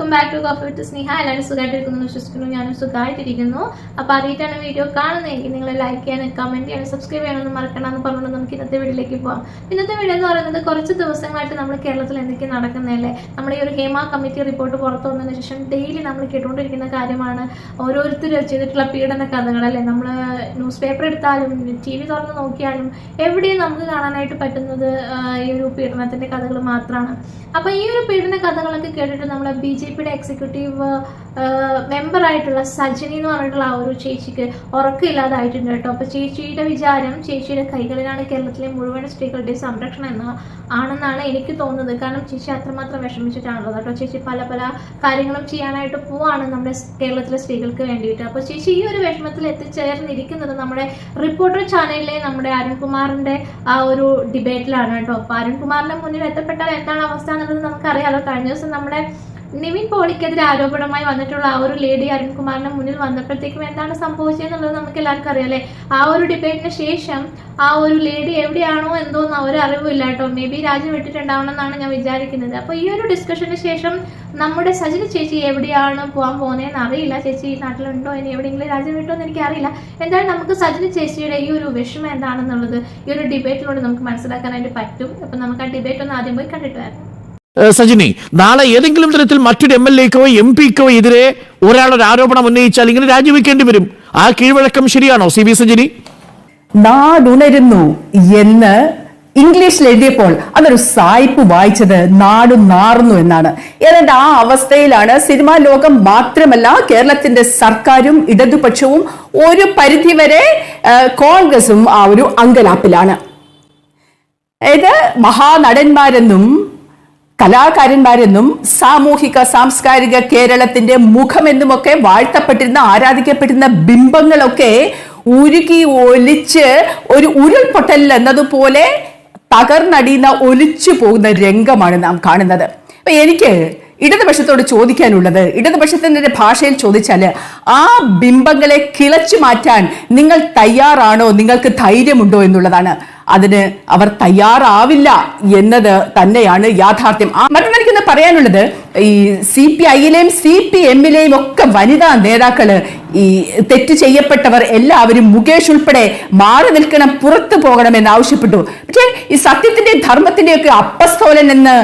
Welcome back to coffee with Sneha. എല്ലാവരും സുഖമായിട്ടിരിക്കുന്നു വിശ്വസിക്കുന്നു. ഞാനും സുഖമായിട്ടിരിക്കുന്നു അപ്പോൾ ആദ്യമായിട്ടാണ് വീഡിയോ കാണുന്നതെങ്കിൽ നിങ്ങൾ ലൈക്ക് ചെയ്യാനും കമന്റ് ചെയ്യാനും സബ്സ്ക്രൈബ് ചെയ്യാനൊന്നും മറക്കണമെന്ന് പറഞ്ഞുകൊണ്ട് നമുക്ക് ഇന്നത്തെ വീഡിയോയിലേക്ക് പോകാം ഇന്നത്തെ വീഡിയോ എന്ന് പറയുന്നത് കുറച്ച് ദിവസങ്ങളായിട്ട് നമ്മൾ കേരളത്തിൽ എന്തൊക്കെ നടക്കുന്നതല്ലേ? നമ്മുടെ ഈ ഒരു ഹേമ കമ്മിറ്റി റിപ്പോർട്ട് പുറത്തു വന്നതിന് ശേഷം ഡെയിലി നമ്മൾ കേട്ടുകൊണ്ടിരിക്കുന്ന കാര്യമാണ് ഓരോരുത്തർ ചെയ്തിട്ടുള്ള പീഡന കഥകളല്ലേ നമ്മൾ ന്യൂസ് പേപ്പർ എടുത്താലും ടി വി തുറന്ന് നോക്കിയാലും എവിടെയും നമുക്ക് കാണാനായിട്ട് പറ്റുന്നത് ഈ ഒരു പീഡനത്തിന്റെ കഥകൾ മാത്രമാണ് അപ്പൊ ഈ ഒരു പീഡന കഥകളൊക്കെ കേട്ടിട്ട് നമ്മളെ ബി ജെ പിയുടെ എക്സിക്യൂട്ടീവ് മെമ്പർ ആയിട്ടുള്ള സജിനി എന്ന് പറഞ്ഞിട്ടുള്ള ആ ഒരു ചേച്ചിക്ക് ഉറക്കമില്ലാതായിട്ടുണ്ട് കേട്ടോ. അപ്പൊ ചേച്ചിയുടെ വിചാരം ചേച്ചിയുടെ കൈകളിലാണ് കേരളത്തിലെ മുഴുവൻ സ്ത്രീകളുടെ സംരക്ഷണം എന്ന ആണെന്നാണ് എനിക്ക് തോന്നുന്നത്. കാരണം ചേച്ചി അത്രമാത്രം വിഷമിച്ചിട്ടാണുള്ളത്. കേട്ടോ ചേച്ചി പല പല കാര്യങ്ങളും ചെയ്യാനായിട്ട് പോവാണ് നമ്മുടെ കേരളത്തിലെ സ്ത്രീകൾക്ക് വേണ്ടിയിട്ട്. അപ്പോൾ ചേച്ചി ഈ ഒരു വിഷമത്തിൽ എത്തിച്ചേർന്നിരിക്കുന്നത് നമ്മുടെ റിപ്പോർട്ടർ ചാനലിലെ നമ്മുടെ അരുൺകുമാറിന്റെ ആ ഒരു ഡിബേറ്റിലാണ് കേട്ടോ. അപ്പോൾ അരുൺകുമാറിന്റെ മുന്നിൽ എത്തപ്പെട്ടാൽ എന്താണ് അവസ്ഥ എന്നുള്ളത് നമുക്കറിയാലോ. കഴിഞ്ഞ ദിവസം നമ്മുടെ നിവിൻ പോളിക്കെതിരെ ആരോപണമായി വന്നിട്ടുള്ള ആ ഒരു ലേഡി അരുൺകുമാറിന്റെ മുന്നിൽ വന്നപ്പോഴത്തേക്കും എന്താണ് സംഭവിച്ചതെന്നുള്ളത് നമുക്ക് എല്ലാവർക്കും അറിയാം അല്ലേ? ആ ഒരു ഡിബേറ്റിന് ശേഷം ആ ഒരു ലേഡി എവിടെയാണോ എന്തോന്ന് ഒരു അറിവില്ല കേട്ടോ. മേ ബി രാജ്യം വിട്ടിട്ടുണ്ടാവണം എന്നാണ് ഞാൻ വിചാരിക്കുന്നത്. അപ്പോൾ ഈ ഒരു ഡിസ്കഷന് ശേഷം നമ്മുടെ സജിന ചേച്ചി എവിടെയാണ് പോകാൻ പോകുന്നതെന്ന് അറിയില്ല. ചേച്ചി ഈ നാട്ടിലുണ്ടോ? ഇനി എവിടെയെങ്കിലും രാജ്യം വിട്ടോ എന്ന് എനിക്ക് അറിയില്ല. എന്തായാലും നമുക്ക് സജിന ചേച്ചിയുടെ ഈ ഒരു വിഷമം എന്താണെന്നുള്ളത് ഈ ഒരു ഡിബേറ്റിലൂടെ നമുക്ക് മനസ്സിലാക്കാനായിട്ട് പറ്റും. അപ്പം നമുക്ക് ആ ഡിബേറ്റ് ഒന്ന് ആദ്യം പോയി കണ്ടിട്ട് വരാം. സജിനി നാളെ ഏതെങ്കിലും തരത്തിൽ മറ്റൊരു എം എൽ എക്കോ എം പിക്കോ എതിരെ ഒരാളൊരു ആരോപണം ഉന്നയിച്ചാൽ ഇങ്ങനെ രാജിവെക്കേണ്ടി വരും. ആ കീഴ്വഴക്കം ശരിയാണോ സി ബി സജിനി? നാടുണരുന്നു എന്ന് ഇംഗ്ലീഷിൽ എഴുതിയപ്പോൾ അതൊരു സായിപ്പ് വായിച്ചത് നാട് നാറുന്നു എന്നാണ്. ഏതാണ്ട് ആ അവസ്ഥയിലാണ് സിനിമാ ലോകം മാത്രമല്ല കേരളത്തിന്റെ സർക്കാരും ഇടതുപക്ഷവും ഒരു പരിധിവരെ കോൺഗ്രസും ആ ഒരു അങ്കലാപ്പിലാണ്. ഇത് മഹാനടന്മാരെന്നും കലാകാരന്മാരെന്നും സാമൂഹിക സാംസ്കാരിക കേരളത്തിന്റെ മുഖമെന്നുമൊക്കെ വാഴ്ത്തപ്പെട്ടിരുന്ന ആരാധിക്കപ്പെട്ടിരുന്ന ബിംബങ്ങളൊക്കെ ഉരുകി ഒലിച്ച് ഒരു ഉരുൾപൊട്ടൽ എന്നതുപോലെ തകർന്നടിയുന്ന ഒലിച്ചു പോകുന്ന രംഗമാണ് നാം കാണുന്നത്. അപ്പൊ എനിക്ക് ഇടതുപക്ഷത്തോട് ചോദിക്കാനുള്ളത് ഇടതുപക്ഷത്തിന്റെ ഭാഷയിൽ ചോദിച്ചാൽ ആ ബിംബങ്ങളെ കിളച്ചു മാറ്റാൻ നിങ്ങൾ തയ്യാറാണോ? നിങ്ങൾക്ക് ധൈര്യമുണ്ടോ എന്നുള്ളതാണ്. അതിന് അവർ തയ്യാറാവില്ല എന്നത് തന്നെയാണ് യാഥാർത്ഥ്യം. മറ്റൊന്നെനിക്കൊന്ന് പറയാനുള്ളത് ഈ സി പി ഐയിലെയും സി പി എമ്മിലെയും ഒക്കെ വനിതാ നേതാക്കൾ ഈ തെറ്റ് ചെയ്യപ്പെട്ടവർ എല്ലാവരും മുകേഷ് ഉൾപ്പെടെ മാറി നിൽക്കണം പുറത്തു പോകണം എന്ന് ആവശ്യപ്പെട്ടു. പക്ഷേ ഈ സത്യത്തിന്റെ ധർമ്മത്തിന്റെ ഒക്കെ അപ്പസ്തോലൻ എന്ന്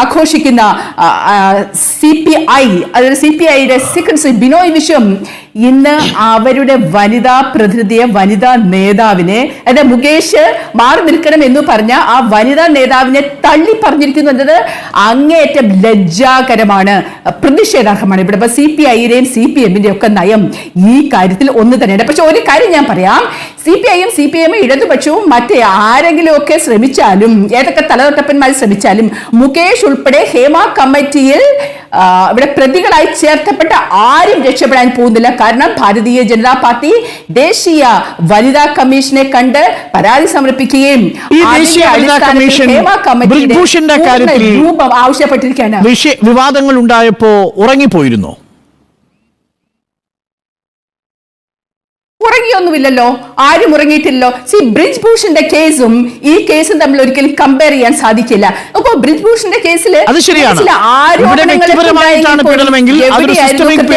ആഘോഷിക്കുന്ന സി പി ഐ അതായത് സി പി ഐയുടെ സെക്രട്ടറി ബിനോയ് വിശ്വം ഇന്ന് അവരുടെ വനിതാ പ്രതിനിധിയെ വനിതാ നേതാവിനെ അതായത് മുകേഷ് മാറി നിൽക്കണം എന്ന് പറഞ്ഞ ആ വനിതാ നേതാവിനെ തള്ളി പറഞ്ഞിരിക്കുന്നു എന്നത് അങ്ങേയറ്റം ലജ്ജാകരമാണ്. പ്രതിഷേധാർഹമാണ്. ഇവിടെ സി പി ഐയുടെയും സി പി എമ്മിന്റെയും ഒക്കെ നയം ഈ കാര്യത്തിൽ ഒന്ന് തന്നെയാണ് പക്ഷെ ഒരു കാര്യം ഞാൻ പറയാം. സി പി ഐയും സി പി എമ്മും ഇടതുപക്ഷവും മറ്റേ ആരെങ്കിലും ഒക്കെ ശ്രമിച്ചാലും ഏതൊക്കെ തലതൊട്ടപ്പന്മാർ ശ്രമിച്ചാലും മുകേഷ് ഉൾപ്പെടെ ഹേമ കമ്മിറ്റിയിൽ ഇവിടെ പ്രതികളായി ചേർത്തപ്പെട്ട ആരും രക്ഷപ്പെടാൻ പോകുന്നില്ല. കാരണം ഭാരതീയ ജനതാ പാർട്ടി ദേശീയ വനിതാ കമ്മീഷനെ കണ്ട് പരാതി സമർപ്പിക്കുകയും ഹേമ കമ്മിറ്റിയുടെ രൂപം ആവശ്യപ്പെട്ടിരിക്കുകയാണ്. വിഷയ വിവാദങ്ങൾ ഉണ്ടായപ്പോ ഉറങ്ങിപ്പോയിരുന്നോ. ഉറങ്ങിയൊന്നുമില്ലല്ലോ ആരും ഉറങ്ങിയിട്ടില്ലല്ലോ. സി ബ്രിജ് ഭൂഷന്റെ കേസും ഈ കേസും തമ്മിൽ ഒരിക്കലും കമ്പയർ ചെയ്യാൻ സാധിക്കില്ല. അപ്പൊ ബ്രിജ് ഭൂഷന്റെ കേസിൽ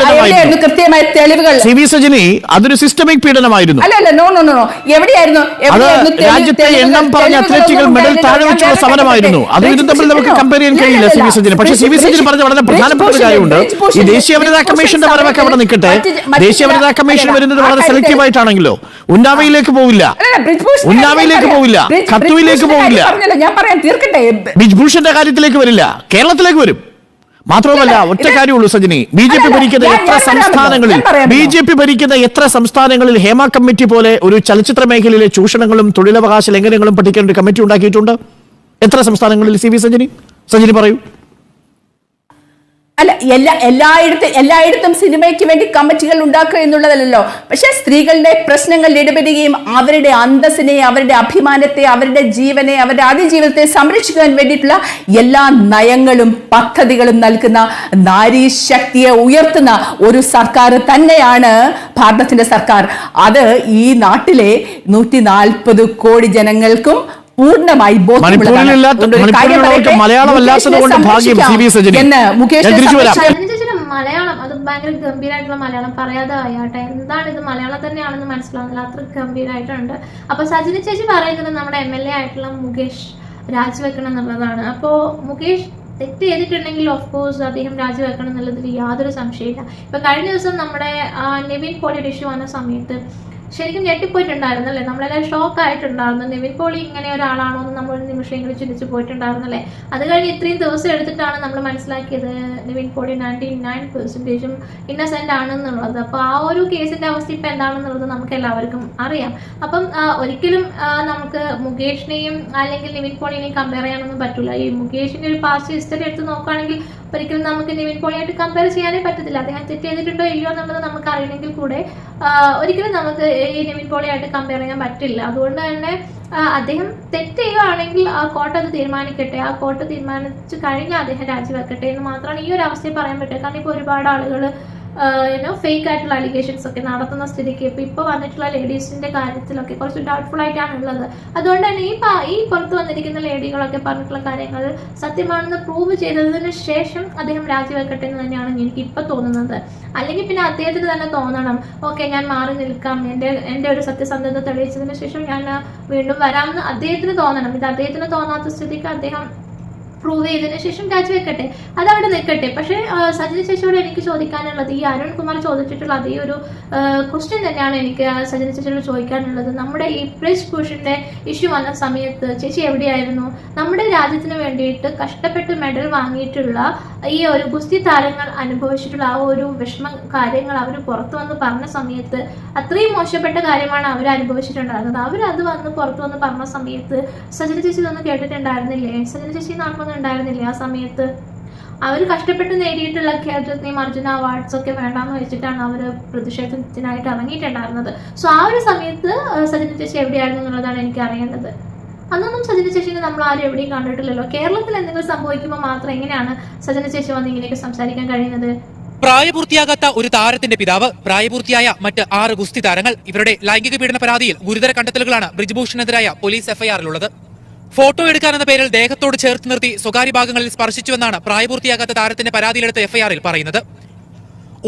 എവിടെയായിരുന്നു. കൃത്യമായ തെളിവുകൾ? അതൊരു സിസ്റ്റമിക് പീഡനമായിരുന്നു. അല്ല അല്ല നോ നോ നോ എവിടെയായിരുന്നു രാജ്യത്തെ എണ്ണം പറഞ്ഞ അത്ലറ്റുകൾ മെഡൽ താഴെ വെച്ചുള്ള വേറെ സമരമായിരുന്നു. കാര്യം അത് ഇതും തമ്മിൽ നമുക്ക് കമ്പയർ ചെയ്യാൻ കഴിയില്ല ഇല്ല, സി വി സജിന്. പക്ഷേ സി വി സജിന് പറഞ്ഞ വളരെ പ്രധാനപ്പെട്ട കാര്യമുണ്ട്. ഈ ദേശീയ വനിതാ കമ്മീഷന്റെ പരമൊക്കെ അവിടെ നിൽക്കട്ടെ. ദേശീയ വനിതാ കമ്മീഷൻ വരുന്നത് വളരെ സെലക്റ്റീവ് ആയിട്ടാണെങ്കിലോ ഉന്നാവയിലേക്ക് പോവില്ല. ഉന്നാവയിലേക്ക് പോവില്ല. കത്തുവിലേക്ക് പോവില്ല. ഞാൻ പറയാൻ തീർക്കട്ടെ. ബ്രിജ്ഭൂഷന്റെ കാര്യത്തിലേക്ക് വരില്ല. കേരളത്തിലേക്ക് വരും. മാത്രമല്ല ഒറ്റ കാര്യമുള്ളൂ സജിനി. ബി ജെ പി ഭരിക്കുന്ന എത്ര സംസ്ഥാനങ്ങളിൽ ബി ജെ പി ഭരിക്കുന്ന എത്ര സംസ്ഥാനങ്ങളിൽ ഹേമ കമ്മിറ്റി പോലെ ഒരു ചലച്ചിത്ര മേഖലയിലെ ചൂഷണങ്ങളും തൊഴിലവകാശ ലംഘനങ്ങളും പഠിക്കാൻ ഒരു കമ്മിറ്റി ഉണ്ടാക്കിയിട്ടുണ്ട്? എത്ര സംസ്ഥാനങ്ങളിൽ? C V Sajini? സജിനി പറയൂ. അല്ല എല്ലാ എല്ലായിടത്തും എല്ലായിടത്തും സിനിമയ്ക്ക് വേണ്ടി കമ്മിറ്റികൾ ഉണ്ടാക്കുക എന്നുള്ളതല്ലോ പക്ഷെ സ്ത്രീകളുടെ പ്രശ്നങ്ങൾ ഇടപെടുകയും അവരുടെ അന്തസ്സിനെ അവരുടെ അഭിമാനത്തെ അവരുടെ ജീവനെ അവരുടെ അതിജീവിതത്തെ സംരക്ഷിക്കാൻ വേണ്ടിയിട്ടുള്ള എല്ലാ നയങ്ങളും പദ്ധതികളും നൽകുന്ന നാരീ ശക്തിയെ ഉയർത്തുന്ന ഒരു സർക്കാർ തന്നെയാണ് ഭാരതത്തിന്റെ സർക്കാർ. അത് ഈ നാട്ടിലെ നൂറ്റി കോടി ജനങ്ങൾക്കും പൂർണമായി മലയാളം അത് ഭയങ്കര ഗംഭീരമായിട്ടുള്ള മലയാളം പറയാതെ ആയാട്ടെ എന്താണ് ഇത് മലയാളം തന്നെയാണെന്ന് മനസ്സിലാവുന്നില്ല അത്ര ഗംഭീരമായിട്ടുണ്ട് അപ്പൊ സജിന ചേച്ചി പറയുന്നത് നമ്മുടെ എം എൽ എ ആയിട്ടുള്ള മുകേഷ് രാജിവെക്കണം എന്നുള്ളതാണ്. അപ്പോ മുകേഷ് തെറ്റ് ചെയ്തിട്ടുണ്ടെങ്കിൽ ഓഫ് കോഴ്സ് അദ്ദേഹം രാജിവെക്കണം എന്നുള്ളതിൽ യാതൊരു സംശയമില്ല ഇപ്പൊ കഴിഞ്ഞ ദിവസം നമ്മുടെ നെവിൻ നിവിൻ പോളിയുടെ ഇഷ്യൂ വന്ന സമയത്ത് ശരിക്കും ഞെട്ടിപ്പോയിട്ടുണ്ടായിരുന്നല്ലേ? നമ്മളെല്ലാം ഷോക്ക് ആയിട്ടുണ്ടായിരുന്നു നിവിൻ പോളി ഇങ്ങനെ ഒരാളാണോ എന്ന് നമ്മൾ ഒരു നിമിഷമെങ്കിലും ചിന്തിച്ചു പോയിട്ടുണ്ടായിരുന്നല്ലേ? അത് കഴിഞ്ഞ് ഇത്രയും ദിവസം എടുത്തിട്ടാണ് നമ്മൾ മനസ്സിലാക്കിയത് നിവിൻ പോളി നയന്റി നയൻ പെർസെന്റേജും ഇന്നസെന്റ് ആണെന്നുള്ളത്. അപ്പോൾ ആ ഒരു കേസിന്റെ അവസ്ഥ ഇപ്പം എന്താണെന്നുള്ളത് നമുക്ക് എല്ലാവർക്കും അറിയാം. അപ്പം ഒരിക്കലും നമുക്ക് മുകേഷിനെയും അല്ലെങ്കിൽ നിവിൻ പോളിനെയും കമ്പയർ ചെയ്യാനൊന്നും പറ്റില്ല ഈ മുകേഷിന്റെ ഒരു പാസ്റ്റ് ഹിസ്റ്ററി എടുത്ത് നോക്കുകയാണെങ്കിൽ ഒരിക്കലും നമുക്ക് നിവിൻ പോളിയായിട്ട് കമ്പയർ ചെയ്യാനേ പറ്റത്തില്ല. അദ്ദേഹം തെറ്റ് ചെയ്തിട്ടുണ്ടോ ഇല്ലയോ എന്നുള്ളത് നമുക്ക് അറിയണമെങ്കിൽ കൂടെ ഒരിക്കലും നമുക്ക് ഈ നിവിൻ പോളിയായിട്ട് കമ്പയർ ചെയ്യാൻ പറ്റില്ല. അതുകൊണ്ട് തന്നെ അദ്ദേഹം തെറ്റ് ചെയ്യുകയാണെങ്കിൽ ആ കോർട്ട് അത് തീരുമാനിക്കട്ടെ. ആ കോർട്ട് തീരുമാനിച്ചു കഴിഞ്ഞാൽ അദ്ദേഹം രാജിവെക്കട്ടെ എന്ന് മാത്രമാണ് ഈ ഒരു അവസ്ഥയിൽ പറയാൻ പറ്റുക. കാരണം ഇപ്പോൾ ഒരുപാട് ആളുകൾ യുനോ ഫേക്ക് ആയിട്ടുള്ള അലിഗേഷൻസ് ഒക്കെ നടത്തുന്ന സ്ഥിതിക്ക് ഇപ്പൊ ഇപ്പൊ വന്നിട്ടുള്ള ലേഡീസിന്റെ കാര്യത്തിലൊക്കെ കുറച്ച് ഡൗട്ട്ഫുൾ ആയിട്ടാണ് ഉള്ളത്. അതുകൊണ്ട് തന്നെ ഈ ഈ പുറത്ത് വന്നിരിക്കുന്ന ലേഡികളൊക്കെ പറഞ്ഞിട്ടുള്ള കാര്യങ്ങൾ സത്യമാണെന്ന് പ്രൂവ് ചെയ്തതിന് ശേഷം അദ്ദേഹം രാജിവെക്കട്ടെ എന്ന് തന്നെയാണ് എനിക്ക് ഇപ്പൊ തോന്നുന്നത്. അല്ലെങ്കിൽ പിന്നെ അദ്ദേഹത്തിന് തന്നെ തോന്നണം ഓക്കെ ഞാൻ മാറി നിൽക്കാം. എന്റെ എന്റെ ഒരു സത്യസന്ധത തെളിയിച്ചതിന് ശേഷം ഞാൻ വീണ്ടും വരാമെന്ന് അദ്ദേഹത്തിന് തോന്നണം. ഇത് അദ്ദേഹത്തിന് തോന്നാത്ത സ്ഥിതിക്ക് അദ്ദേഹം പ്രൂവ് ചെയ്തതിനു ശേഷം രാജിവെക്കട്ടെ അവിടെ നിൽക്കട്ടെ. പക്ഷേ ശേഷിയോട് ചേച്ചിയോട് എനിക്ക് ചോദിക്കാനുള്ളത് ഈ അരുൺ കുമാർ ചോദിച്ചിട്ടുള്ള അതേ ഒരു ക്വസ്റ്റ്യൻ തന്നെയാണ് എനിക്ക് ശേഷിയോട് ചേച്ചിയോട് ചോദിക്കാനുള്ളത്. നമ്മുടെ ഈ ബ്രിജ് ഭൂഷന്റെ ഇഷ്യൂ വന്ന സമയത്ത് ചേച്ചി എവിടെയായിരുന്നു? നമ്മുടെ രാജ്യത്തിന് വേണ്ടിയിട്ട് കഷ്ടപ്പെട്ട് മെഡൽ വാങ്ങിയിട്ടുള്ള ഈ ഒരു ഗുസ്തി താരങ്ങൾ അനുഭവിച്ചിട്ടുള്ള ആ ഒരു വിഷമ കാര്യങ്ങൾ അവർ പുറത്തു വന്ന് പറഞ്ഞ സമയത്ത് അത്രയും മോശപ്പെട്ട കാര്യമാണ് അവർ അനുഭവിച്ചിട്ടുണ്ടായിരുന്നത്. അത് വന്ന് പുറത്തു വന്ന് പറഞ്ഞ സമയത്ത് സജന ചേച്ചി ഇതൊന്നും കേട്ടിട്ടുണ്ടായിരുന്നില്ലേ? സജന ചേച്ചി നാട്ടിലൊന്നും ഉണ്ടായിരുന്നില്ലേ ആ സമയത്ത്? അവർ കഷ്ടപ്പെട്ട് നേടിയിട്ടുള്ള ഖേദരത്നം അർജുന അവാർഡ്സ് ഒക്കെ വേണ്ടാന്ന് വെച്ചിട്ടാണ് അവർ പ്രതിഷേധത്തിനായിട്ട് ഇറങ്ങിയിട്ടുണ്ടായിരുന്നത്. സോ ആ ഒരു സമയത്ത് സജിന ചേച്ചി എവിടെയായിരുന്നു എന്നുള്ളതാണ് എനിക്ക് അറിയേണ്ടത്. അന്നൊന്നും സജിന നമ്മൾ ആരും എവിടെയും കണ്ടിട്ടില്ലല്ലോ. കേരളത്തിൽ എന്തെങ്കിലും സംഭവിക്കുമ്പോൾ മാത്രം എങ്ങനെയാണ് സജനശേഷി വന്ന് ഇങ്ങനെയൊക്കെ സംസാരിക്കാൻ കഴിയുന്നത്? പ്രായപൂർത്തിയാകാത്ത ഒരു താരത്തിന്റെ പിതാവ് പ്രായപൂർത്തിയായ മറ്റ് ആറ് ഗുസ്തി താരങ്ങൾ ഇവരുടെ ലൈംഗിക പീഡന പരാതിയിൽ ഗുരുതര കണ്ടെത്തലുകളാണ് ബ്രിജ്ഭൂഷണെതിരായ പോലീസ് എഫ്ഐആറിലുള്ളത്. ഫോട്ടോ എടുക്കാനെന്ന പേരിൽ ദേഹത്തോട് ചേർത്ത് നിർത്തി സ്വകാര്യ ഭാഗങ്ങളിൽ സ്പർശിച്ചുവെന്നാണ് പ്രായപൂർത്തിയാകാത്ത താരത്തിന്റെ പരാതിയിലെടുത്ത എഫ്ഐആറിൽ പറയുന്നത്.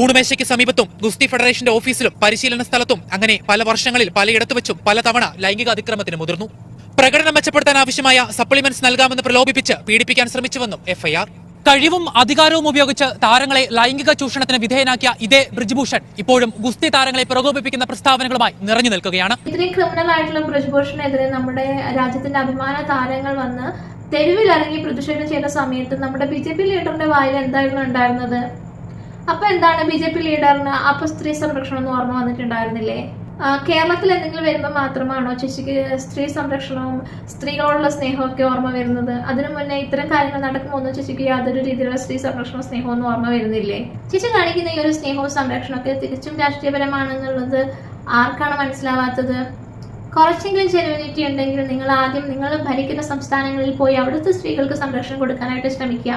ഊണുമേശയ്ക്ക് സമീപത്തും ഗുസ്തി ഫെഡറേഷന്റെ ഓഫീസിലും പരിശീലന സ്ഥലത്തും അങ്ങനെ പല വർഷങ്ങളിൽ പലയിടത്ത് വെച്ചും പലതവണ ലൈംഗിക അതിക്രമത്തിന് മുതിർന്നു. പ്രകടനം മെച്ചപ്പെടുത്താൻ ആവശ്യമായ സപ്ലിമെന്റ്സ് നൽകാമെന്ന് പ്രലോഭിപ്പിച്ച് പീഡിപ്പിക്കാൻ ശ്രമിച്ചുവെന്നും എഫ്ഐആർ. കഴിവും അധികാരവും ഉപയോഗിച്ച് താരങ്ങളെ ലൈംഗിക ചൂഷണത്തിന് വിധേയനാക്കിയ ഇതേ ബ്രിജ്ഭൂഷൺ ഇപ്പോഴും ഗുസ്തി താരങ്ങളെ പ്രകോപിപ്പിക്കുന്ന പ്രസ്താവനകളുമായി നിറഞ്ഞു നിൽക്കുകയാണ്. ഇത്രയും ക്രിമിനൽ ആയിട്ടുള്ള ബ്രിജ്ഭൂഷണെതിരെ നമ്മുടെ രാജ്യത്തിന്റെ അഭിമാന താരങ്ങൾ വന്ന് തെരുവിൽ ഇറങ്ങി പ്രതിഷേധം ചെയ്ത സമയത്ത് നമ്മുടെ ബി ജെ പി ലീഡറിന്റെ വായിൽ എന്തായിരുന്നു ഉണ്ടായിരുന്നത്? അപ്പൊ എന്താണ് ബി ജെ പി ലീഡറിന് അപ്പൊ സ്ത്രീ സംരക്ഷണം എന്ന് ഓർമ്മ വന്നിട്ടുണ്ടായിരുന്നില്ലേ? കേരളത്തിൽ എന്തെങ്കിലും വരുമ്പോൾ മാത്രമാണോ ചേച്ചിക്ക് സ്ത്രീ സംരക്ഷണവും സ്ത്രീകളോടുള്ള സ്നേഹമൊക്കെ ഓർമ്മ വരുന്നത്? അതിനു മുന്നേ ഇത്തരം കാര്യങ്ങൾ നടക്കുമ്പോൾ ചേച്ചിക്ക് യാതൊരു രീതിയിലുള്ള സ്ത്രീ സംരക്ഷണവും സ്നേഹവും ഓർമ്മ വരുന്നില്ലേ? ചേച്ചി കാണിക്കുന്ന ഈ ഒരു സ്നേഹവും സംരക്ഷണമൊക്കെ തികച്ചും രാഷ്ട്രീയപരമാണെന്നുള്ളത് ആർക്കാണ് മനസ്സിലാവാത്തത്? കുറച്ചെങ്കിലും ജെനുവിനിറ്റി ഉണ്ടെങ്കിൽ നിങ്ങൾ ആദ്യം നിങ്ങൾ ഭരിക്കുന്ന സംസ്ഥാനങ്ങളിൽ പോയി അവിടുത്തെ സ്ത്രീകൾക്ക് സംരക്ഷണം കൊടുക്കാനായിട്ട് ശ്രമിക്കുക.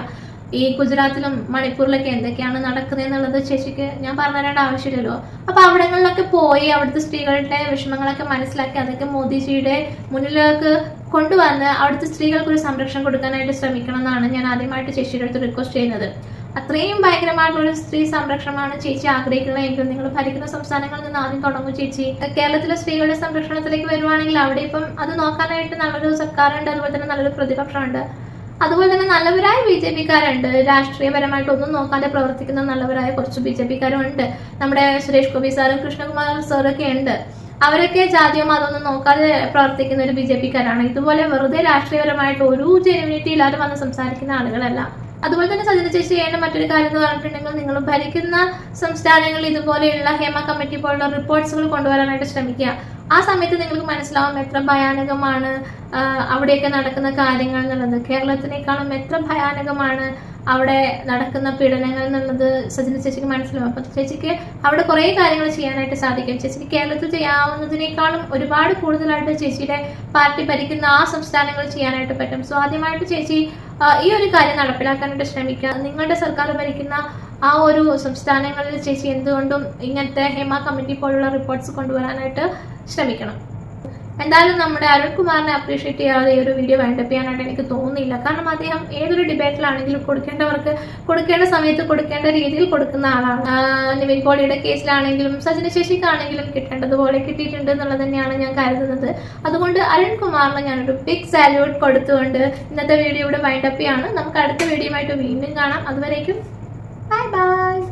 ഈ ഗുജറാത്തിലും മണിപ്പൂരിലൊക്കെ എന്തൊക്കെയാണ് നടക്കുന്നത് എന്നുള്ളത് ചേച്ചിക്ക് ഞാൻ പറഞ്ഞു തരേണ്ട ആവശ്യമില്ലല്ലോ. അപ്പൊ അവിടങ്ങളിലൊക്കെ പോയി അവിടുത്തെ സ്ത്രീകളുടെ വിഷമങ്ങളൊക്കെ മനസ്സിലാക്കി അതൊക്കെ മോദിജിയുടെ മുന്നിലേക്ക് കൊണ്ടുവന്ന് അവിടുത്തെ സ്ത്രീകൾക്ക് ഒരു സംരക്ഷണം കൊടുക്കാനായിട്ട് ശ്രമിക്കണം എന്നാണ് ഞാൻ ആദ്യമായിട്ട് ചേച്ചിയുടെ അടുത്ത് റിക്വസ്റ്റ് ചെയ്യുന്നത്. അത്രയും ഭയങ്കരമായിട്ടുള്ള സ്ത്രീ സംരക്ഷണമാണ് ചേച്ചി ആഗ്രഹിക്കുന്നതെങ്കിൽ നിങ്ങൾ ഭരിക്കുന്ന സംസ്ഥാനങ്ങളിൽ നിന്ന് ആദ്യം തുടങ്ങും ചേച്ചി. കേരളത്തിലെ സ്ത്രീകളുടെ സംരക്ഷണത്തിലേക്ക് വരുവാണെങ്കിൽ അവിടെ ഇപ്പം അത് നോക്കാനായിട്ട് നല്ലൊരു സർക്കാരുണ്ട്. അതുപോലെ തന്നെ നല്ലൊരു പ്രതിപക്ഷമുണ്ട്. അതുപോലെ തന്നെ നല്ലവരായ ബി ജെ പിക്കാരുണ്ട്. രാഷ്ട്രീയപരമായിട്ടൊന്നും നോക്കാതെ പ്രവർത്തിക്കുന്ന നല്ലവരായ കുറച്ച് ബി ജെ പിക്കാരും ഉണ്ട് നമ്മുടെ സുരേഷ് ഗോപി സാറും കൃഷ്ണകുമാർ സാറൊക്കെ ഉണ്ട്. അവരൊക്കെ ജാതിയോ മതമൊന്നും നോക്കാതെ പ്രവർത്തിക്കുന്ന ഒരു ബി ജെ പിക്കാരാണ്. ഇതുപോലെ വെറുതെ രാഷ്ട്രീയപരമായിട്ട് ഒരു ജെനുവിനിറ്റി ഇല്ലാതെ വന്ന് സംസാരിക്കുന്ന ആളുകളല്ല. അതുപോലെ തന്നെ സജന ചേച്ചി ചെയ്യേണ്ട മറ്റൊരു കാര്യം എന്ന് പറഞ്ഞിട്ടുണ്ടെങ്കിൽ നിങ്ങൾ ഭരിക്കുന്ന സംസ്ഥാനങ്ങളിൽ ഇതുപോലെയുള്ള ഹേമ കമ്മിറ്റി പോലുള്ള റിപ്പോർട്ട്സുകൾ കൊണ്ടുവരാനായിട്ട് ശ്രമിക്കുക. ആ സമയത്ത് നിങ്ങൾക്ക് മനസ്സിലാവും എത്ര ഭയാനകമാണ് അവിടെയൊക്കെ നടക്കുന്ന കാര്യങ്ങൾ എന്നുള്ളത്. കേരളത്തിനേക്കാളും എത്ര ഭയാനകമാണ് അവിടെ നടക്കുന്ന പീഡനങ്ങൾ എന്നുള്ളത് സജിന ചേച്ചിക്ക് മനസ്സിലാവും. അപ്പം ചേച്ചിക്ക് അവിടെ കുറേ കാര്യങ്ങൾ ചെയ്യാനായിട്ട് സാധിക്കും. ചേച്ചിക്ക് കേരളത്തിൽ ചെയ്യാവുന്നതിനേക്കാളും ഒരുപാട് കൂടുതലായിട്ട് ചേച്ചിയുടെ പാർട്ടി ഭരിക്കുന്ന ആ സംസ്ഥാനങ്ങൾ ചെയ്യാനായിട്ട് പറ്റും. സോ ആദ്യമായിട്ട് ചേച്ചി ഈ ഒരു കാര്യം നടപ്പിലാക്കാനായിട്ട് ശ്രമിക്കുക. നിങ്ങളുടെ സർക്കാർ ഭരിക്കുന്ന ആ ഒരു സംസ്ഥാനങ്ങളിൽ ചേച്ചി എന്തുകൊണ്ടും ഇങ്ങനത്തെ ഹേമ കമ്മിറ്റി പോലുള്ള റിപ്പോർട്ട്സ് കൊണ്ടുവരാനായിട്ട് ശ്രമിക്കണം. എന്തായാലും നമ്മുടെ അരുൺകുമാറിനെ അപ്രീഷിയേറ്റ് ചെയ്യാതെ ഈ ഒരു വീഡിയോ വൈൻഡപ്പ് ചെയ്യാനായിട്ട് എനിക്ക് തോന്നുന്നില്ല. കാരണം അദ്ദേഹം ഏതൊരു ഡിബേറ്റിലാണെങ്കിലും കൊടുക്കേണ്ടവർക്ക് കൊടുക്കേണ്ട സമയത്ത് കൊടുക്കേണ്ട രീതിയിൽ കൊടുക്കുന്ന ആളാണ്. നിവിൻ പോളിയുടെ കേസിലാണെങ്കിലും സജന ശശിക്കാണെങ്കിലും കിട്ടേണ്ടതുപോലെ കിട്ടിയിട്ടുണ്ട് എന്നുള്ളത് തന്നെയാണ് ഞാൻ കരുതുന്നത്. അതുകൊണ്ട് അരുൺകുമാറിന് ഞാനൊരു ബിഗ് സാല്യൂട്ട് കൊടുത്തുകൊണ്ട് ഇന്നത്തെ വീഡിയോ ഇവിടെ വൈൻഡപ്പ് ചെയ്യാണ്. നമുക്ക് അടുത്ത വീഡിയോ ആയിട്ട് വീണ്ടും കാണാം. അതുവരേക്കും ബൈ ബൈ